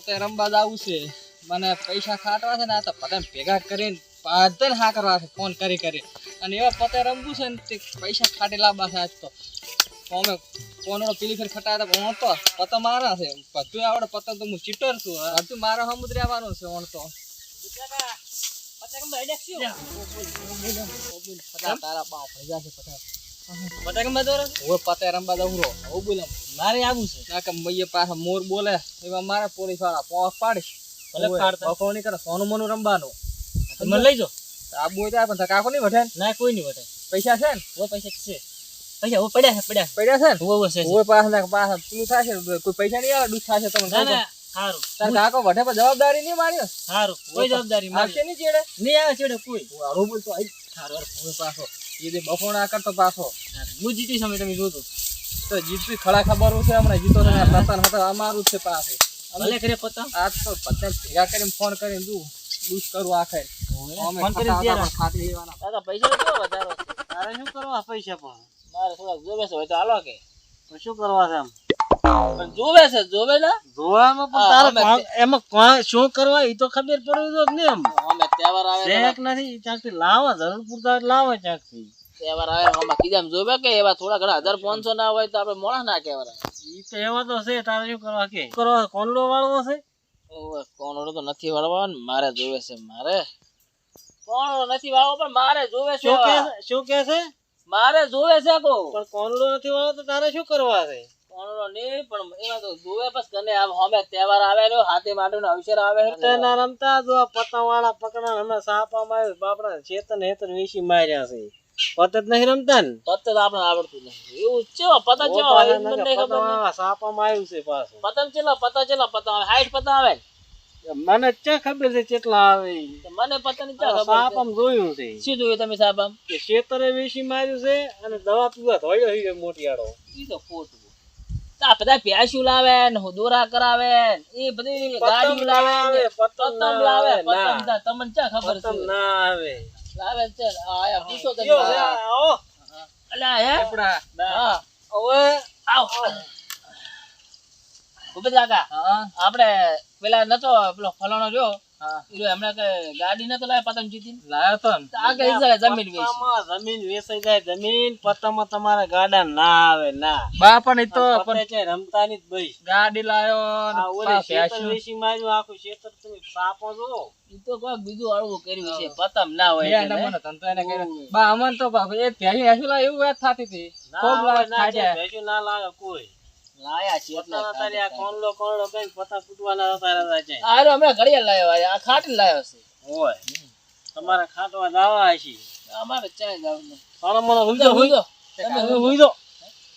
પતે રમવા જવું છે મને પૈસા ખાટવા છે ને આ તો પતે ભેગા કરીને પાદન હા કરવા છે ફોન કરી કરી અને એવા પતે રમવું છે ને તે પૈસા ખાટી લાવવા છે આજ તો અમે ફોનનો પેલી ફેર ખટાતા હું તો પતો મારા છે બધું આવડે પતંગ તો હું ચીટર છું બધું મારા સમુદ્ર આવવાનો છે ઓણ તો તારા બાપ ભજા છે પચાસ પતંગ બધો ઓય પતે રમવા દઉં રો હું બોલમ મારે આવું છે. ના કે મૈયે પાછા મોર બોલે એમાં મારા પોલીસવાળા પોસ પાડીશ ભલે પાડતા. બફો નહીં કરે સોનું મોનું રમવાનું. તમે લઈ જાઓ આ બોય ત્યાં પણ કાકો નહીં વઠે ના? કોઈ નહીં વટે પૈસા છે ને? ઓ પૈસા છે. પૈસા ઓ પડ્યા છે પડ્યા પડ્યા છે ને? ઓ છે ઓય પાસ ના પાસ પેલું થશે કોઈ પૈસા નહીં આવે દુઃખ થશે તમને ના ના સારું તાર કાકો વઠે પર જવાબદારી નહીં માર્યો સારું કોઈ જવાબદારી મારી નહીં ચેડે નહીં આવે છેડે કોઈ. હારું બોલ તો આઈ સારું પાછો એ બફોણ બફો ના કરતો પાછો. હું જીતી સમય તમે જોતો તો જીતવી ખડા ખબર છે હમણાં જીતો તમે પ્રતાન હતો અમારું જ છે પાસે ભલે કરે પતંગ આજ તો પતંગ ભેગા કરીને ફોન કરીને દઉં દૂધ કરું આખે ફોન કરી ખાતા લેવાના. દાદા પૈસા કેવો વધારો? તારે શું કરવા પૈસા પણ? મારે થોડાક જોવે છે હોય તો હાલો કે. શું કરવા છે આમ જોવે છે જોવે ને? જોવામાં પણ તારે એમાં કોણ શું કરવા એ તો ખબર પડવી જો ને એમ. અમે તહેવાર આવે ચેક નથી ચાકથી લાવો? જરૂર પૂરતા લાવો ચાકથી તહેવાર આવે અમે કીધા જોવે કે એવા થોડા ઘણા હજાર પાંચસો ના હોય તો આપણે મોડા ના કહેવાય. ઈ તો એવા તો છે તારે શું કરવા કે? કરવા? કોનડો વાળવો છે? કોનડો તો નથી વાળવા ને મારે જોવે છે મારે. કોણોડો નથી વાળવો પણ મારે જોવે છે શું કે શું કે છે? મારે જોવે છે કો પણ કોનડો નથી વાળવો તો તારે શું કરવા છે? કોણોડો નહીં પણ એમાં તો જોવે બસ કને આમ અમે તહેવાર આવે ને હાથી માટું અવસર આવે છે. રમતા જો પતંગ વાળા પકડા હમણાં સાપામાં આવ્યું બાપડા ચેતન હેતન વેચી માર્યા છે. પત નહીં રમતા ને? પત્તે આપણે આવડતું નથી. એવું ચેવો પતંગ ચેવો આવે મને નહીં. ખબર. સાપામાં આવ્યું છે પાછું. પતંગ ચેલા પતંગ ચેલા પતંગ આવે. હાઈટ પતંગ આવે મને ક્યાં ખબર છે કેટલા આવે મને પતંગ ક્યાં ખબર છે? જોયું છે. શું જોયું તમે આમ? કે ચેતરે વેચી માર્યું છે અને દવા પીવા ધોયો છે મોટિયાળો. ઈ તો ખોટું. આ બધા પ્યાસ્યું લાવે ને દોરા કરાવે એ બધી ગાડી લાવે પતંગ લાવે પતંગ તમને ક્યાં ખબર છે? ના આવે. લાવે છે આયા પૂછો આ? આવો. અલ્યા હે? હા. હવે આવ. ભૂપેશ કાકા આપણે પેલા નતો પેલો ફલાણો રહ્યો ગાડી નતો લાવે પતંગ જીતી લાવ્યો તો આ કે ઈ જમીન વેચી? જમીન વેચાઈ જાય જમીન પત્તામાં તમારે ગાડા ના આવે ના. બા પણ ઈ તો રમતા ની ભાઈ ગાડી લાવ્યો આ ઓલી શેતર વેચી માર્યું આખું શેતર તમે સાપો જો ઈ તો કોઈક બીજું અળવું કર્યું છે પતંગ ના હોય. બા અમન તો એ હેસું લાવે એવું વાત થતી હતી. ના લાવે કોઈ. લાયા છે એટલે તારે કોણલો કોણલો કઈ પત્તા ફૂટવાના હતા રહ્યા ઘડિયાળ લાવ્યો આ ખાટી લાવ્યો છે હોય તમારે ખાટવા જવા હશે અમારે ચાય જવું નહીં. મને હુઈ તો હુઈ હુઈ જાઓ. જાઓ. તમે હુઈ જાઓ.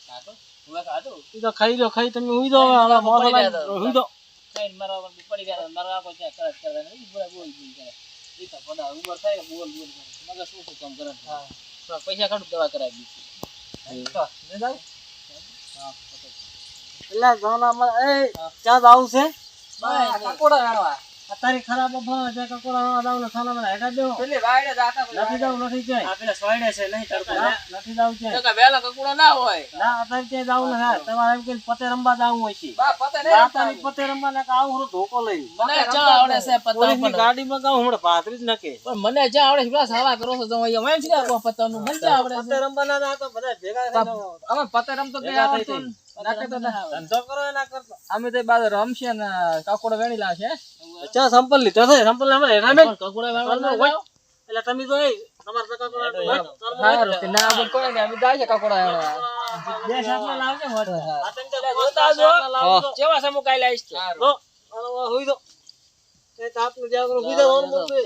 ખાધો? હવે ખાધું? ઈ તો ખાઈ દો ખાઈ તમે હુઈ જાઓ હવે પડી મોઢા ગયા લાગી- તો. હુઈ જાઓ. ખાઈને મારા ઉપર પડી ગયા મારા આંખો ચાય કરત કરત બોલ બોલ બોલ કરે. ઈ તો બધા ઉંમર થાય બોલ બોલ કરે. શું શું કામ કરે છે? પૈસા કાઢું દવા કરાવી દીધી. હા. એટલે ગામના માં એ ચા જાવું છે? કકોડા વેણવા. અત્યારે ખરાબ અફવા છે કકોડા ના જાવ ને ખાના માં હેઠા દેવો. એટલે વાયડે જાતા નથી જાવ નથી જાય આ પેલા સોયડે છે નહીં તડકો નથી જાવ છે તો કે વહેલા કકુડા ના હોય. ના અત્યારે ક્યાંય જાવ ને હા તમારે એમ કે પતે રમવા જાવું હોય છે. બા પતે નહીં રમતા. પતે રમવા ને આવું હું ધોકો લઈ મને ચા આવડે છે પતા પર ગાડી માં ગાઉં હમણાં ભાતરી જ નકે. પણ મને ચા આવડે છે પેલા સાવા કરો છો તો અહીંયા એમ છે કે પતંગનું. મને ચા આવડે પતે રંબા ના તો બધા ભેગા થઈને અમે પતે રમતો થઈ આવડતું? ના. ધંધો કરો એના કરતા. અમે તો બાદ રમશે ને કકોડો વેણી લાવશે. ચા સંપલ લીધો છે સંપલ હોય. એટલે તમે તો એ તો કકોડા સારું ના કોઈ અમે જાય છે કકોડા વેણવા. બે લાવજો. આ તમે જોતા તો દો. એ જાગરું હુઈ દો.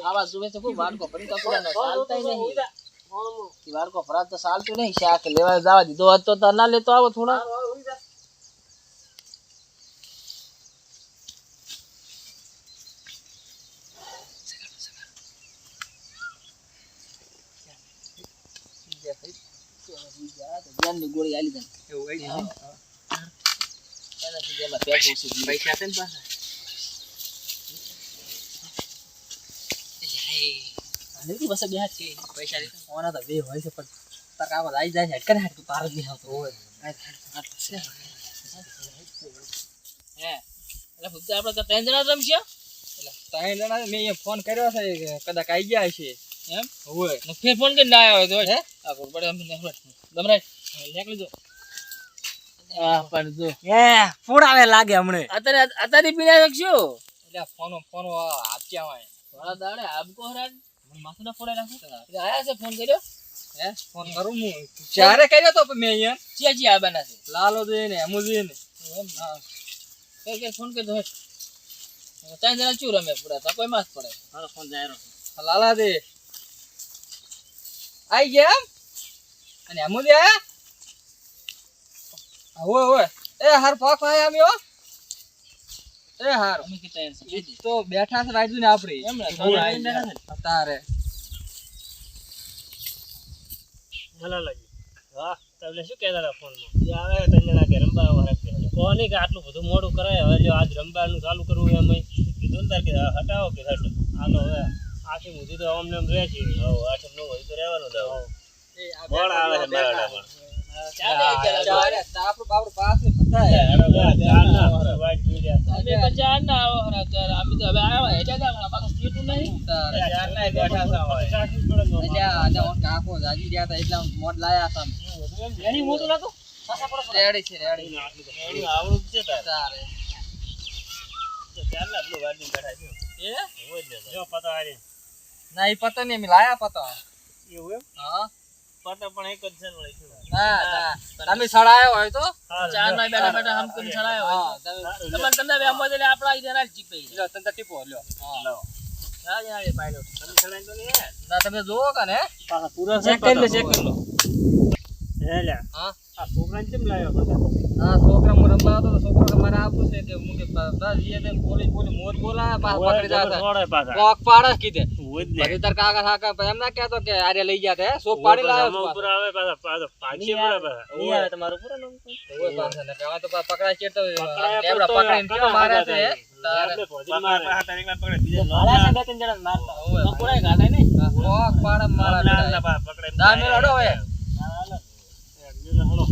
આવા સુવે તો ખૂબ વાડકો ભરી કકોડા નો નહીં. વાડકો ભરાત તો ચાલતું નહીં શાક લેવા જવા દીધો હતો તો ના લેતો આવો થોડા. ધ્યાનની ગોળી આલી દે. એનાથી જેમાં પેક ઓછું ગયું. પૈસા છે ને પાછા? નથી બસ બે હાથ છે. પૈસા લીધા. ઓના તો બે હોય છે પણ તાર કાકો આવી જાય હેડ કરે હેડ તું પાર જ નહીં આવતો. હોય હે. એટલે ફક્ત આપણે તો ત્રણ જણા રમશે? એટલે ત્રણ જણા મેં અહીંયા ફોન કર્યો છે કદાચ આવી ગયા છે એમ? હોય ફેર ફોન કરીને ના આવ્યો તો હે? આ પડે અમને. દમરાય નીકળી જો આ પણ જો. એ ફોડાવે લાગે હમણે. અત્યારે અત્યારે પીના શકશો એટલે ફોન ફોન આપ્યા હોય થોડા દાડે આપકો હરાન મને માથું ના ફોડાય નાખો. એટલે આયા છે ફોન કર્યો? હે? ફોન કરું હું. ચારે કર્યો તો મેં અહીંયા. ચિયા ચિયા આબાના છે. લાલો જોઈએ ને અમુ જોઈએ ને. એમ. હા. કઈ કઈ ફોન કરી દો હેઠ ત્રણ જણા ચૂ રમે પૂરા તો કોઈ માસ પડે. હાલો ફોન જાય લાલા દે. આઈ ગયા એમ? અને અમુ દે આયા? હોય હોય એ હાર પાક ભાઈ આમ હો. એ હાર. અમે કે તૈયાર છે. તો બેઠા છે રાજુ ને આપડી. એમ ને, તો આઈ બેઠા ને. તારે. ભલા લાગી. હા તમને શું કહેતા હતા ફોનમાં જે આવે ત્રણ જણા કે વાળા કે કોને કે આટલું બધું મોડું કરાય. હવે જો આજ રમવાનું ચાલુ કરવું એમ કીધું ને તાર કે હટાવો કે હટ. હાલો હવે. આખી મુધી તો અમને એમ રહે છે. આઠમ નવ હોય તો રહેવાનું જ ના ના આવો કાકો જાગી ગયા તા એટલે આમ લાયા તા એની મોટું નતું રેડી છે રેડી એનું આવડું છે તારે. તારે ચાર ના પેલું બેઠા છે. એ ને. જો પતો આ લાયા પતંગ એવું એમ? હા પતો પણ એક જ છે ને ના ના તમે સડાયો હોય તો? ચાર ના બેઠા બેઠા હમ કરીને સડાયો હોય. તમે તમને તમને બે આમાં એટલે આપણા ઈ જણા જીપે. લ્યો તમને ટીપો લ્યો. હા. લ્યો. હા જણા એ પાડ્યો તમે ચડાઈ તો નહીં ના તમે જોવો કને. ને પાછા પૂરા ચેક કરી લો ચેક કરી લો. હે લે હા. આ છોકરાને કેમ લાવ્યો બધા? હા છોકરા હું રમવા તો છોકરો મારા મારે આપવું છે કે હું કે બસ તે બોલી બોલી મોર બોલા પાછા પકડી જાતા. કોક પાડે કીધે. હોય જ ને. તાર કાકા કાકા એમ ના કહેતો કે આરે લઈ ગયા હે સોપ પાડી લાવ્યો ઉપર આવે પાછા- પાછા ભાગશે પડે પાછા. નહીં આવે તમારું પૂરા નામ ઓય પાછા ને કહેવાય તો પકડાય છે તો પકડાયા પકડીને કેવા મારે છે હે? તારે ભોજન મારે. મારા છે બે ત્રણ જણા મારતા ઓય. કોણે ગાડા નહીં કોક પાડે મારા બેડા. આના દા મેલ અડો હવે મેલો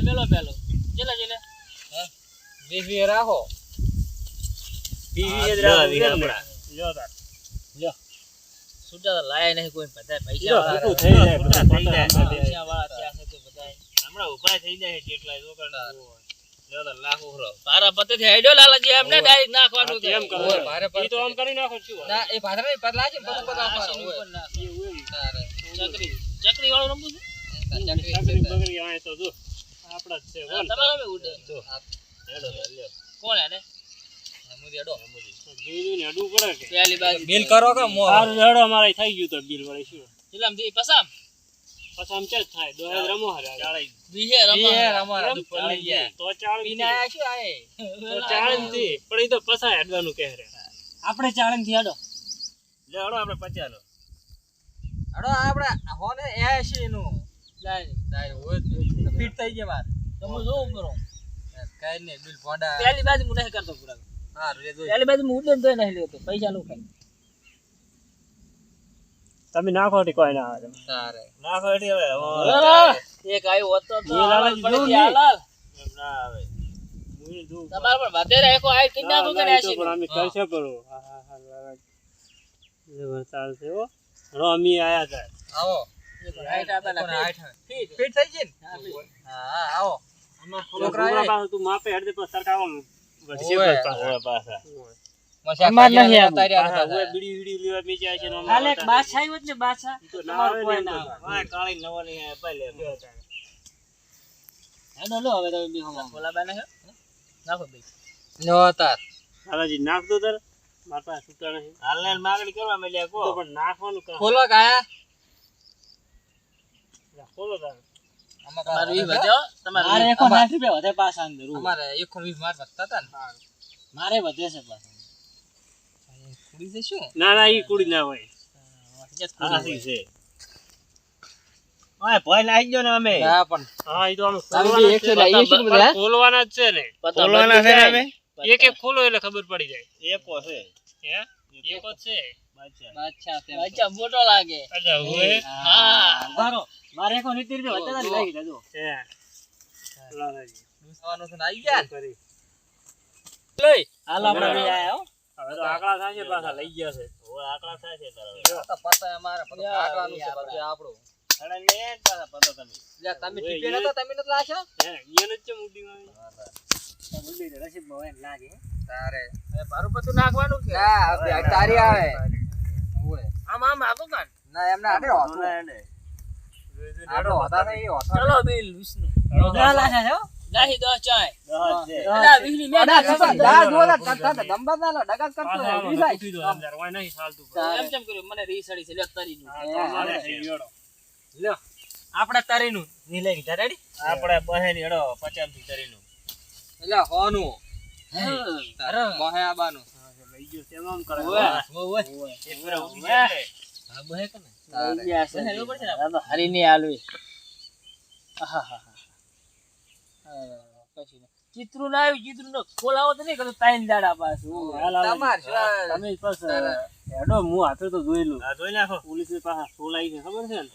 મેલો પેલો ચલે ચલે હે? વીસ રાખો બીજી જ રાખવું છે ને. લ્યો તાર. સુટા તો લાયા નહીં કોઈ બધા પૈસા થઈ જાય, બધા થઈ જાય. પૈસા વાળા ત્યાં છે. તે બધા હમણાં ઊભા થઈ જાય કેટલા તાર, હેડ્યો લાલાજી એમને ડાયરેક્ટ નાખવાનું હા, તેમ કરો. તો આમ કરી નાખો શું ના એ ભાદરા ની છે ને ઉપર એમ. ચકરી. ચકરી વાળું રમવું છે? ચકરી ચકરી. આય તો જો. આપણા જ છે બોલ. ઉડે. જો. હેડો લ્યો. કોણ હેડે બિલ કરો કે મો સારું હેડો અમારે થઈ ગયું તો બિલ વળી શું? પેલામ દી પસામ. પછી આમ ચેક થાય દોહે રમો હારે બીજે ઈ રમવા યાર અમારા દુપર લઈ ગયા તો ચાળ પીને આયા શું આયે? તો ચાળથી પણ ઈ તો પસા હેડવાનું કહે રે આપણે ચાળનથી હેડો. લે હેડો આપણે હોને 80 નું. હોય જ ફીટ થઈ ગયા તમે જોવું કરો. કઈ નહીં બિલ ફોડા પેલી બાજુ હું નહીં કરતો પૂરા તો નહીં લેતો પૈસા નું ખાઈ તમે નાખો ટી કોઈ ના આવે. તારે. નાખો ટી હવે એક આવ્યો હતો તો પડી જોવું ગયા નહીં. લાલ. ના આવે. તમારે પણ વધેરે એકો આઈ કઈ નાખો કે ના, ના, ઈ તો આશી પણ અમે કરશે કરો હા હા હા જબર ચાલશે હો. રો અમે આયા હતા આવો. હાઈટ આપેલા કોને ફીટ. ફીટ થઈ ગઈ ને? હા હા આવો. છોકરા છોકરા તું માપે હેડ પર સરકાવો વધશે ઓવે. પાછા. પાછા મસ્યા અમાર ખાઈ નહીં ગયા તાર્યા પાછા હતા. ઓવે બીડી વીડી લેવા મીચે છે ને કાલે એક બાદશાહ આવ્યો જ ને બાદશાહ તો ના તમારું આવે કોઈ ને ના એમ તો. આવે. હા, કાળી નવાની હે પહેલે હેડો લો હવે તમે બી હમણાં બોલા નાખો બે નો તાર. મારા પાસે છૂટા નહીં હાલને માગણી કરવા મળ્યા કો. પણ નાખવાનું ખોલો કાયા. ખોલો તાર. તમારું ઈ વધ્યો તમારું મારે ઈ. એકો અમાર- નાખ રૂપિયા વધે પાછા અંદર અમારે એકસો વીસ માર વધતા હતા ને? મારે વધે છે પાછા. કુડી છે શું? ના ના ઈ કુડી ના હોય. હાથી છે. ઓય ભોય નાખી દો ને અમે. પણ હા ઈ તો અમે? ખોલવાના જ છે ને. ખોલવાના છે ને અમે? એક એક ખોલો એટલે ખબર પડી જાય. એકો છે. હે? એકો છે. બાદશાહ. છે બાદશાહ મોટો લાગે. અચ્છા હોય હા. બારો મારે એકો નીતિ રીતે વધતા જ જજો હે. લાલાજી દૂસવાનું છે આવી ગયા? કરી. લઈ. હાલો આપણે આયા હો. હવે તો આકડા થશે પાછા લઈ ગયા છે. હવે આકડા થાય છે તારા. તો પતાય અમારે બધું કાઢવાનું છે બધું આપણું. અરે લે પાછા પતો તમે લ્યા, તમે ટીપે નતા તમે નતા લાગ્યો હે ઈયન જ છે મુડી માં મુંડી તો રસીદ લાગે. તારે. હવે પારું પતું નાખવાનું કે ના તારી આવે. ઓય. આમ આમ આતો કાન? ના એમને આડે હોતો. આપણો હોતા નહીં, હોતો. ચલો બિલ વિષ્ણુ. ના લાગે છે, લાહી દો ચાય એલા વિહલી મે અડા, ખબર, લા, ના ડગા કરતો નહીં ચાલતું એમ કેમ કર્યું? મને રીસડી છે તરી નું આપણે તરી નું ની લઈ લીધા રેડી આપણે બહેની એડો પચાસથી તરીનું. એટલે હોનું. અરે મોહે તેમ કરે. હા બહે કને ને ને ની. ચિત્રું ના આવ્યું ચિત્રું નો ખોલાવો તો નહીં તાઈન દાડા પાછું તમે હેડો હું હાથે તો જોયેલું જોઈ નાખો પોલીસ સોલાઈ છે ખબર છે ને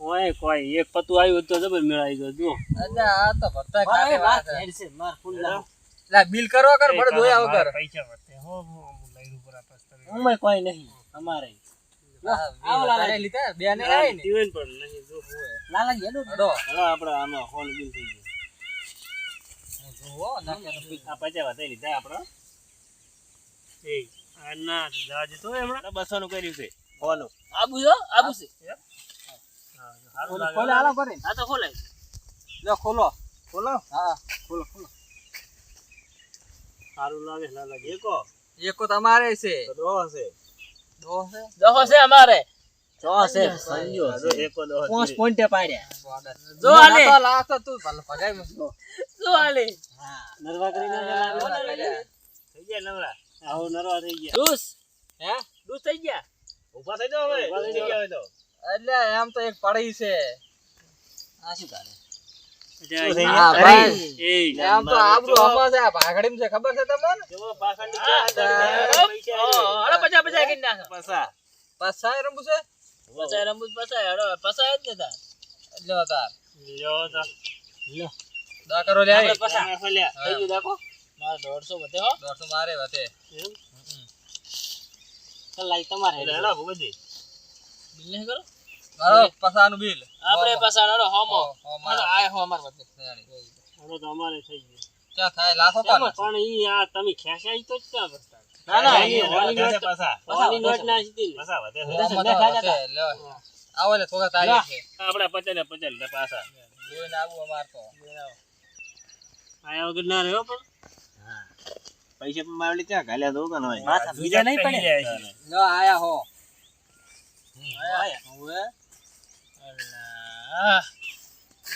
ઓય કોઈ એક પતું આવ્યું તો જબર મેળાઈ ગયો જો અલ્યા, આ તો ભરતા ખાતે વાત છે. માર ફૂલ લાવ લા, બિલ કરો કર ભલે જોયા વગર પૈસા વર્તે હો હો લઈ ઉપર આપસ પસ્તર અમે કોઈ નહીં અમારે. આવો લાલા. લીધા બે ને આઈ ને જીવન પણ નહીં જો લાલાજી હેડો અડો. હવે આપણે આમાં હોલ બિલ થઈ ગયું. જુઓ, નાખ્યા તો પી. આ પચાસ વધારી લીધા આપણે એ આ જાજ તો હમણાં. બસો નું કર્યું છે હોનું આબુ જો આબુ છે. ખોલે, ખોલે, ખોલો. ખોલો. હા ખોલો ખોલો. સારું લાગે ના લાગે. એકો? એકો તમારે છે. તો દો હશે. દો હશે? દો હશે અમારે. જો છે. સંજો એકો દો પાંચ પોઈન્ટ પાડ્યા. જો આલે. આલે લાગતો તું. ભલે ભગાઈ મસ્તો જો. આલે નરવા કરીને હા. થઈ ગયા નવરા? આવો નરવા થઈ ગયા. દૂસ હે? દૂસ થઈ ગયા. ઊભા થઈ જાવ હવે. ઊભા થઈ તો. એટલે એમ તો એક પડી છે. આ શું હા, તો હા, કરી? દોઢસો વધે દોઢસો મારે કલાક તમારે. બિલ નહીં કરો? મારો પસાનું બિલ. આપણે પસા હળો હોમો. હો, હો, મારો. હળો આય હો અમાર વધે હેડો તો અમારે થઈ ગયું. ક્યાં થાય? લાખો કોણ પણ ઈ આ તમે ખેંચાઈ તો ક્યાં બસતા? ના ના એ હોલી નોટ પસા. હોલી નોટ ના સીધી પસા વધે છે. હો, મતો વતે. લ્યો. આવો એટલે થોડા તારીખ છે. આપણે પચાસ ને પચાસ લીધા પાછા. જોઈને આવું અમાર તો. આયા વગર ના રહ્યો પણ. પૈસા પણ માવલી ત્યાં ગાલ્યા તો કન બીજા નહીં પડે? લ્યો આયા હો. આયા. હવે?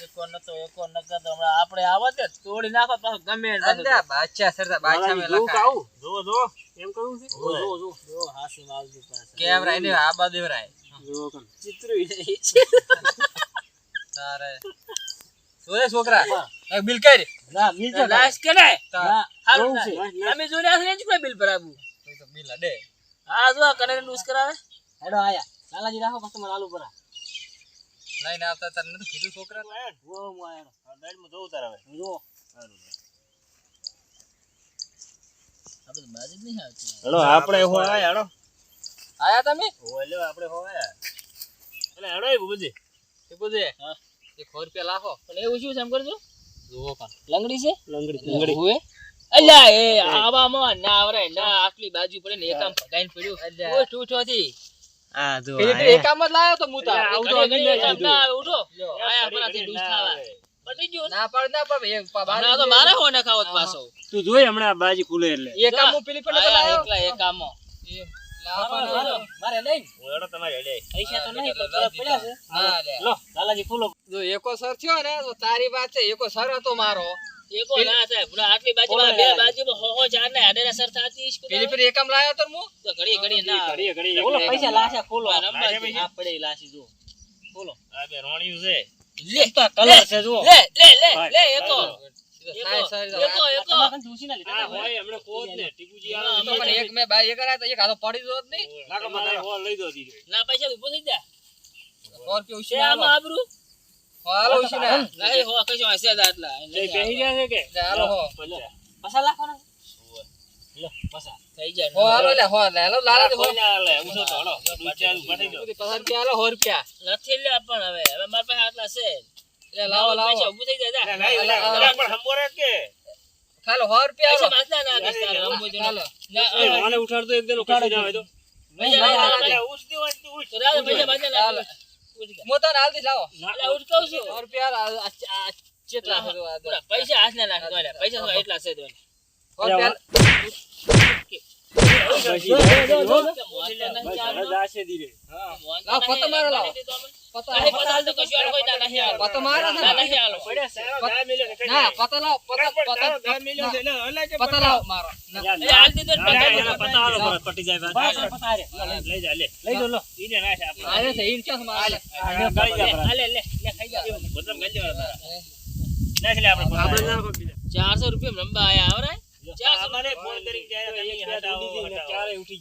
એકો નતો એકો નતો તો હમણાં આપણે આવત ને તોડી નાખો પાછો ગમે એ પાછો. અલ્યા બાદશાહ સરદાર બાદશાહ મેં જોવું લખાય. કાવું જો જો એમ કરવું છે. જો જો જો જો હાસી માવજી પાસે કેમેરા એને આબા દેવરાય જો કન તારે. જોયે છોકરા? એક બિલ કરી ના બિલ તો લાશ કરાય ના હારું જોવું છે. ના. તમે જોઈને આશરે જ કોઈ બિલ ભરાવું તો બિલ અડે હા જો આ કને કરાવે. હેડો આયા. લાલાજી રાખો પછી મને આલુ ભરા લઈને આવતા તને નતું કીધું છોકરા વો મો આયો. આ ગાડીમાં જોવું તારે હવે. જો. આપણે બાજુ જ નહીં આવતી. હેડો આપણે હો આયા હેડો આયા તમે? હો લ્યો આપણે હો આયા. એટલે હેડો એ ભૂપતજી એ પૂછે હા. એક સો રૂપિયા લાખો. પણ એવું શું છે એમ કરજો. જુઓ પણ. લંગડી છે? લંગડી હુએ અલ્યા એ આવામાં ના આવરે ના આટલી બાજુ પડે ને એક ભગાઈને પડ્યું. અલ્યા. ઓય ઠૂઠો થી આ જો એકામ જ લાયો તો મુતા. અલ્યા, આવું તો ઘડી ઘડી અમને એક આમ કીધું. ના ઉઠો આયા આપણાથી દૂષ થાવા પટી ગયું. ને? ના પાડ ના પાડ એક તો મારે હો ના ખાવત પાછો. તું જોઈ હમણાં બાજી ખુલે એટલે. એકામ પેલી પડે લાયો. એકલા એકામો મારે નહીં. હેડો તમારે હેડે. પૈસા તો નહીં પણ પડ્યા છે. ના લો. લાલાજી ખુલો જો એકો સર થયો ને તો તારી વાત છે. એકો સર હતો મારો. એકો ના સાહેબ ના આટલી બાજુમાં બે બાજુમાં હો હો ચાર ને આડેના સર થાતી ઈશ્ક પેલી પેલી એકામ લાયો તો હું તો ઘડી ઘડી ના આવે. ઘડીએ ઘડીએ બોલો પૈસા એકલા. ખોલો આ પડે લાશી જો બોલો આ બે રોણિયું છે લે કલર છે જુઓ લે લે લે લે એકો તો મેં પડી જો નહીં દો દીધો ના પૈસા ઊભો થઈ જાય આબરૂ હાલો ઉછી ને હો કશો હશે જ આટલા બેહી ગયા છે કે? હાલો હો. પચાસ પસા લાખવાના લો પસા થઈ જાય હો હાલો લે હો લે હાલો લાલા દે હો. લે ઉઠો તો હળો દૂધ ચાલુ ભરી દો. સુધી હાલો સો રૂપિયા. નથી લે પણ હવે. હવે મારા પાસે આટલા છે. લે લાવો લાવો પૈસા ઊભું થઈ જાય. ના, ના, પણ કે? ખાલો રૂપિયા માથા હાલો. એક દિન હોય તો પૈસા તો ઉઠ. તો દાદા પૈસા માથા ના ગયા. હાલ દઈશ લાવો કહું છું. ઓર રૂપિયા ચેટલા છે દો. પૂરા પૈસા હાથ ના દોડ્યા. પૈસા તો એટલા છે ચારસો રૂપિયા રમવા આયા આવરાય? અમારે ફોન કરીને ક્યારે ઉઠી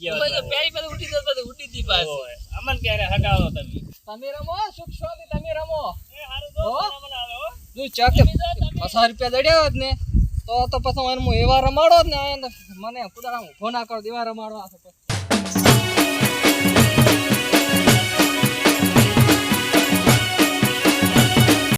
જતો તો ઉઠી દી પાછી. ઓય, અમને ક્યારે હટાવો તમે? તમે રમો સુખ શાંતિ તમે રમો. જો ચાક પચાસ રૂપિયા દડ્યા હોત ને તો તો પછી મને હું એવા રમાડો જ ને મને કુદારા ઊભો ના કરો એવા રમાડવા.